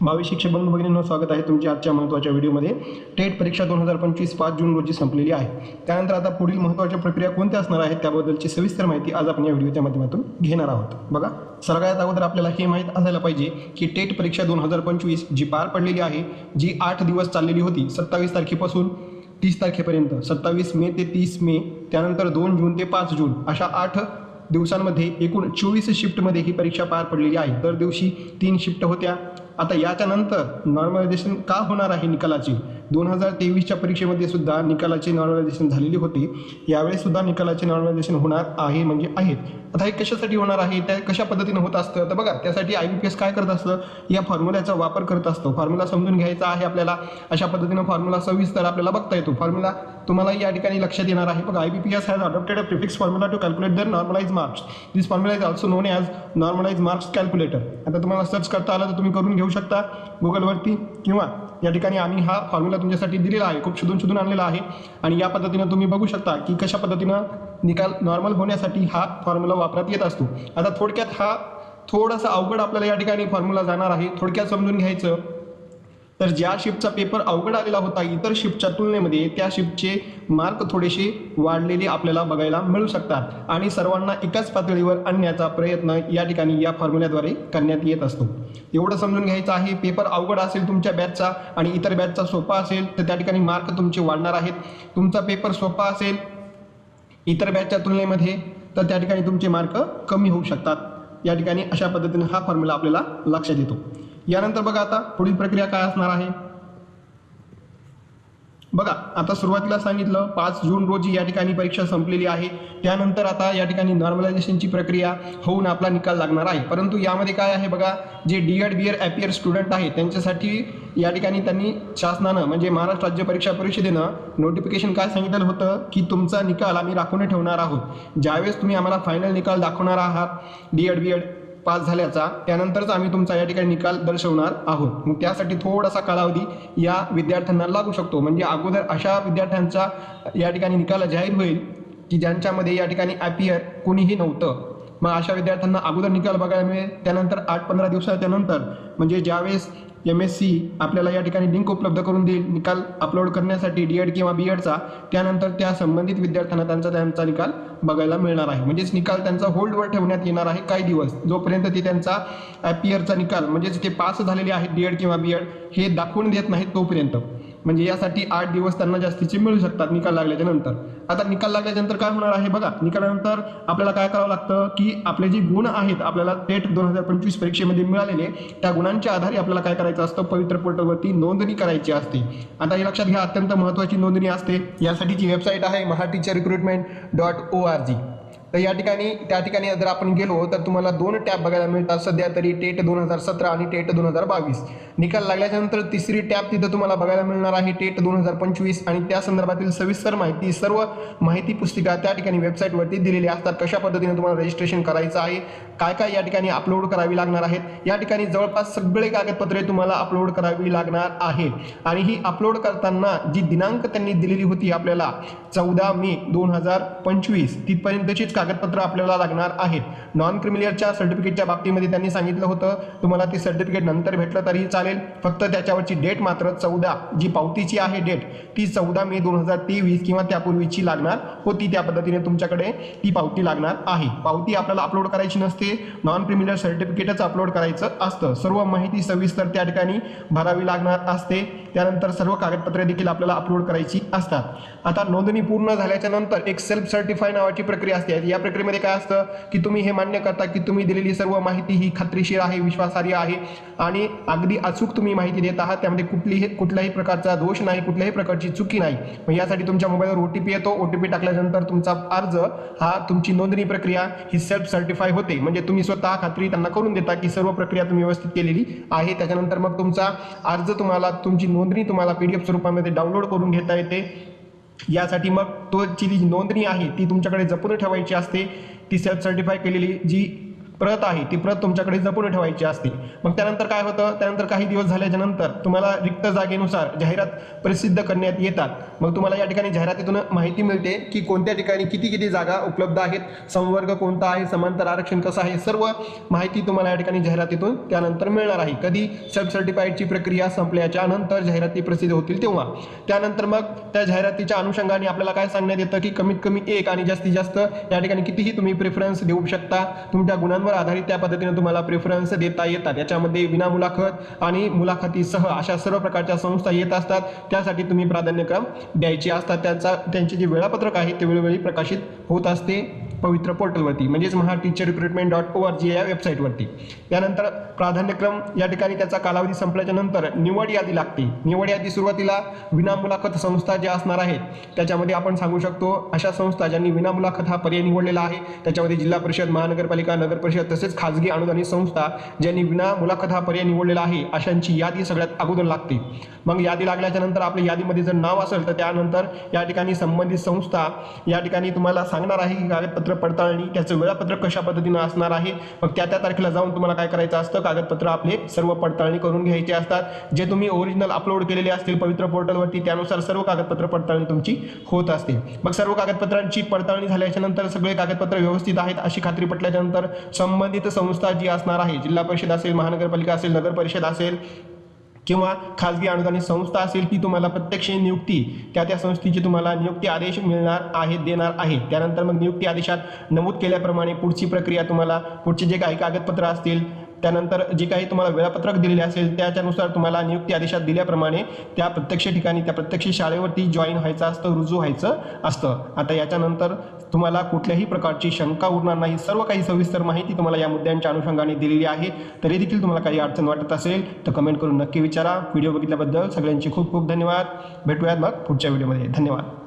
भावी शिक्षक बंधू भगिनींना स्वागत आहे तुमच्या आजच्या महत्त्वाच्या व्हिडिओमध्ये. टेट परीक्षा दोन हजार पंचवीस पाच जून रोजी संपलेली आहे. त्यानंतर आता पुढील महत्त्वाच्या प्रक्रिया कोणत्या असणार आहेत त्याबद्दलची सविस्तर माहिती आज आपण या व्हिडिओच्या माध्यमातून घेणार आहोत. बघा सगळ्यात अगोदर आपल्याला हे माहीत असायला पाहिजे की टेट परीक्षा दोन हजार पंचवीस जी पार पडलेली आहे जी आठ दिवस चाललेली होती सत्तावीस तारखेपासून तीस तारखेपर्यंत. सत्तावीस मे ते तीस मे त्यानंतर दोन जून ते पाच जून अशा आठ दिवसांमध्ये एकूण चोवीस शिफ्टमध्ये ही परीक्षा पार पडलेली आहे. दर दिवशी तीन शिफ्ट होत्या. आता याच्यानंतर नॉर्मलायझेशन का होणार आहे निकालाची? दोन हजार तेवीसच्या परीक्षेमध्ये सुद्धा निकालाचे नॉर्मलायझेशन झालेली होती. यावेळेस सुद्धा निकालाचे नॉर्मलायझेशन होणार आहे म्हणजे आहेत. आता हे कशासाठी होणार आहे? त्या कशा पद्धतीनं होत असतं? तर बघा त्यासाठी आय बी पी एस काय करत असतं? या फॉर्म्युल्याचा वापर करत असतो. फॉर्म्युला समजून घ्यायचा आहे आपल्याला. अशा पद्धतीनं फॉर्म्युला सविस्तर आपल्याला बघता येतो. फॉर्म्युला तुम्हाला या ठिकाणी लक्षात येणार आहे. बघा I B P S has adopted a prefix formula to calculate the normalize marks this formula is also known as normalize marks calculator आता तुम्हाला सर्च करता आलं तर तुम्ही करून घेऊ शकता. गुगलवरती किंवा या ठिकाणी आम्ही हा फॉर्म्युला तुमच्यासाठी दिलेला आहे. खूप शोधून शोधून आणलेला आहे. आणि या पद्धतीनं तुम्ही बघू शकता की कशा पद्धतीनं निकाल नॉर्मल होण्यासाठी हा फॉर्म्युला वापरात येत असतो. आता थोडक्यात हा थोडासा अवघड आपल्याला या ठिकाणी फॉर्म्युला जाणार आहे. थोडक्यात समजून घ्यायचं. तर ज्या शिफ्टचा पेपर अवघड आलेला होता इतर शिफ्टच्या तुलनेमध्ये त्या शिफ्टचे मार्क थोडेसे वाढलेले आपल्याला बघायला मिळू शकतात. आणि सर्वांना एकाच पातळीवर आणण्याचा प्रयत्न या ठिकाणी या फॉर्म्युल्याद्वारे करण्यात येत असतो. एवढं समजून घ्यायचं आहे पेपर अवघड असेल तुमच्या बॅचचा आणि इतर बॅचचा सोपा असेल तर त्या ठिकाणी मार्क तुमचे वाढणार आहेत. तुमचा पेपर सोपा असेल इतर बॅचच्या तुलनेमध्ये तर त्या ठिकाणी तुमचे मार्क कमी होऊ शकतात. या ठिकाणी अशा पद्धतीने हा फॉर्म्युला आपल्याला लक्षात येतो. यानंतर बघा आता पुढील प्रक्रिया काय असणार आहे. बघा आता सुरुवातीला सांगितलं पाच जून रोजी या ठिकाणी परीक्षा संपलेली आहे. त्यानंतर आता या ठिकाणी नॉर्मलायझेशनची प्रक्रिया होऊन आपला निकाल लागणार आहे. परंतु यामध्ये काय आहे बघा जे D Ed B Ed appear student आहे त्यांच्यासाठी या ठिकाणी त्यांनी शासनानं म्हणजे महाराष्ट्र राज्य परीक्षा परिषदेनं नोटिफिकेशन काय सांगितलं होतं की तुमचा निकाल आम्ही राखून ठेवणार आहोत. ज्यावेळेस तुम्ही आम्हाला फायनल निकाल दाखवणार आहात D Ed B Ed pass झाल्याचा त्यानंतरच आम्ही तुमचा या ठिकाणी निकाल दर्शवणार आहोत. मग त्यासाठी थोडासा कालावधी या विद्यार्थ्यांना लागू शकतो. म्हणजे अगोदर अशा विद्यार्थ्यांचा या ठिकाणी निकाल जाहीर होईल की ज्यांच्यामध्ये या ठिकाणी ॲपियर कोणीही नव्हतं. मग अशा विद्यार्थ्यांना अगोदर निकाल बघायला मिळेल. त्यानंतर आठ पंधरा दिवसाच्या नंतर म्हणजे ज्यावेळेस एम एस सी आपल्याला या ठिकाणी लिंक उपलब्ध करून देईल. निकाल अपलोड करण्यासाठी डी एड किंवा बी एडचा त्यानंतर त्या संबंधित विद्यार्थ्यांना त्यांचा त्यांचा निकाल बघायला मिळणार आहे. म्हणजेच निकाल त्यांचा होल्डवर ठेवण्यात येणार आहे काही दिवस. जोपर्यंत ते त्यांचा ॲपियरचा निकाल म्हणजेच ते पास झालेले आहेत डी एड किंवा बी एड हे दाखवून देत नाहीत तोपर्यंत. म्हणजे यासाठी आठ दिवस त्यांना जास्तीचे मिळू शकतात निकाल लागल्याच्या नंतर. आता निकाल लागल्याच्या नंतर काय होणार आहे बघा निकालानंतर आपल्याला काय करावं लागतं की आपले जे गुण आहेत आपल्याला थेट दोन हजार पंचवीस परीक्षेमध्ये मिळालेले त्या गुणांच्या आधारे आपल्याला काय करायचं असतं? पवित्र पोर्टलवरती नोंदणी करायची असते. आता हे लक्षात घ्या अत्यंत महत्त्वाची नोंदणी असते. यासाठीची वेबसाईट आहे मराठीच्या recruitment dot O R G तर या ठिकाणी त्या ठिकाणी जर आपण गेलो तर तुम्हाला दोन टॅब बघायला मिळतात. सध्या तरी टेट दोन हजार सतरा आणि टेट दोन हजार बावीस. निकाल लागल्याच्या नंतर तिसरी टॅब तिथं तुम्हाला बघायला मिळणार आहे टेट दोन हजार पंचवीस. आणि त्या संदर्भातील सविस्तर माहिती सर्व माहिती पुस्तिका त्या ठिकाणी वेबसाईटवरती दिलेली असतात. कशा पद्धतीने तुम्हाला रजिस्ट्रेशन करायचं आहे काय काय या ठिकाणी अपलोड करावी लागणार आहेत या ठिकाणी जवळपास सगळे कागदपत्रे तुम्हाला अपलोड करावी लागणार आहेत. आणि ही अपलोड करताना जी दिनांक त्यांनी दिलेली होती आपल्याला चौदा मे दोन हजार पंचवीस तिथपर्यंतचीच कागदपत्र आपल्याला लागणार आहेत. नॉन क्रिमिलियरच्या सर्टिफिकेटच्या बाबतीमध्ये त्यांनी सांगितलं होतं. तुम्हाला ती सर्टिफिकेट नंतर भेटलं तरीही चालेल. फक्त त्याच्यावरची डेट मात्र चौदा जी पावतीची आहे डेट ती चौदा मे दोन हजार तेवीस किंवा त्यापूर्वीची लागणार होती. त्या पद्धतीने तुमच्याकडे ती पावती लागणार आहे. पावती आपल्याला अपलोड करायची नसते. नॉन क्रिमिलियर सर्टिफिकेटच अपलोड करायचं असतं. सर्व माहिती सविस्तर त्या ठिकाणी भरावी लागणार असते. त्यानंतर सर्व कागदपत्रे देखील आपल्याला अपलोड करायची असतात. आता नोंदणी पूर्ण झाल्याच्यानंतर एक सेल्फ सर्टिफाय नावाची प्रक्रिया असते. या प्रक्रियेमध्ये काय असतं की तुम्ही हे मान्य करता की तुम्ही दिलेली सर्व माहिती ही खात्रीशीर आहे विश्वासार्ह आहे आणि अगदी अचूक तुम्ही माहिती देत आहात. त्यामध्ये कुठलीही कुठल्याही प्रकारचा दोष नाही कुठल्याही प्रकारची चुकी नाही. मग यासाठी तुमच्या मोबाईलवर ओ टी पी येतो. ओ टी पी टाकल्यानंतर तुमचा अर्ज हा तुमची नोंदणी प्रक्रिया ही सेल्फ सर्टिफाय होते. म्हणजे तुम्ही स्वतः खात्री त्यांना करून देता की सर्व प्रक्रिया तुम्ही व्यवस्थित केलेली आहे. त्याच्यानंतर मग तुमचा अर्ज तुम्हाला तुमची नोंदणी तुम्हाला पी डी एफ स्वरूपामध्ये डाउनलोड करून घेता येते. यासाठी मग तो जी नोंदणी आहे ती तुमच्याकडे जपून ठेवायची असते ती सेल्फ सर्टिफाय केलेली जी प्रत आहे ती प्रत तुमच्याकडे जपून ठेवायची असते. मग त्यानंतर काय होतं? त्यानंतर काही दिवस झाल्याच्यानंतर तुम्हाला रिक्त जागेनुसार जाहिरात प्रसिद्ध करण्यात येतात. मग तुम्हाला या ठिकाणी जाहिरातीतून माहिती मिळते की कोणत्या ठिकाणी किती किती जागा उपलब्ध आहेत संवर्ग कोणता आहे समांतर आरक्षण कसं आहे सर्व माहिती तुम्हाला या ठिकाणी जाहिरातीतून त्यानंतर मिळणार आहे. कधी सब सर्टिफाईडची प्रक्रिया संपल्याच्या नंतर जाहिराती प्रसिद्ध होतील तेव्हा. त्यानंतर मग त्या जाहिरातीच्या अनुषंगाने आपल्याला काय सांगण्यात येतं? की कमीत कमी एक आणि जास्तीत जास्त या ठिकाणी कितीही तुम्ही प्रेफरन्स देऊ शकता. तुमच्या गुणांवर आधारित त्या पद्धतीने तुम्हाला प्रेफरन्स देता येतात. याच्यामध्ये विना मुलाखत आणि मुलाखतीसह अशा सर्व प्रकारच्या संस्था येत असतात. त्यासाठी तुम्ही प्राधान्यक्रम द्यायचे असतात. त्यांचा त्यांचे जे वेळापत्रक आहे ते वेळोवेळी प्रकाशित होत असते पवित्र पोर्टलवरती. म्हणजेच Maha teacher recruitment dot O R G या वेबसाईटवरती. त्यानंतर प्राधान्यक्रम या ठिकाणी त्याचा कालावधी संपल्याच्या नंतर निवड यादी लागते. निवड यादी सुरुवातीला विनामुलाखत संस्था ज्या असणार आहेत त्याच्यामध्ये आपण सांगू शकतो अशा संस्था ज्यांनी विना मुलाखत हा पर्याय निवडलेला आहे त्याच्यामध्ये जिल्हा परिषद महानगरपालिका नगर परिषद परिषद तसेच खाजगी अनुदानित संस्था ज्यांनी विना मुलाखत हा पर्याय निवडलेला आहे अशांची यादी सगळ्यात अगोदर लागते. मग यादी लागल्याच्या नंतर आपल्या यादीमध्ये जर नाव असेल तर त्यानंतर या ठिकाणी संबंधित संस्था या ठिकाणी तुम्हाला सांगणार आहे की कागदपत्र पडताळणी त्याचं वेळापत्रक कशा पद्धतीनं असणार आहे मग त्या त्या तारखेला जाऊन तुम्हाला काय करायचं असतं? कागदपत्र आपले सर्व पडताळणी करून घ्यायचे असतात. जे तुम्ही ओरिजिनल अपलोड केलेले असतील पवित्र पोर्टलवरती त्यानुसार सर्व कागदपत्र पडताळणी तुमची होत असते. मग सर्व कागदपत्रांची पडताळणी झाल्याच्यानंतर सगळे कागदपत्र व्यवस्थित आहेत अशी खात्री पटल्याच्या नंतर संबंधित संस्था जी असणार आहे जिल्हा परिषद असेल महानगरपालिका असेल नगर परिषद असेल किंवा खाजगी अनुदानित संस्था असेल ती तुम्हाला प्रत्यक्ष नियुक्ती त्या त्या संस्थेची तुम्हाला नियुक्ती आदेश मिळणार आहे देणार आहे. त्यानंतर मग नियुक्ती आदेशात नमूद केल्याप्रमाणे पुढची प्रक्रिया तुम्हाला पुढचे जे काही कागदपत्र असतील त्यानंतर जे काही तुम्हाला वेळापत्रक दिलेले असेल त्याच्यानुसार तुम्हाला नियुक्ती आदेशात दिल्याप्रमाणे त्या प्रत्यक्ष ठिकाणी त्या प्रत्यक्ष शाळेवरती जॉईन व्हायचं असतं रुजू व्हायचं असतं. आता याच्यानंतर तुम्हाला कुठल्याही प्रकारची शंका उरणार नाही. सर्व काही सविस्तर माहिती तुम्हाला या मुद्द्यांच्या अनुषंगाने दिलेली आहे. तरी देखील तुम्हाला काही अडचण वाटत असेल तर कमेंट करून नक्की विचारा. व्हिडिओ बघितल्याबद्दल सगळ्यांचे खूप खूप धन्यवाद. भेटूयात मग पुढच्या व्हिडिओमध्ये धन्यवाद.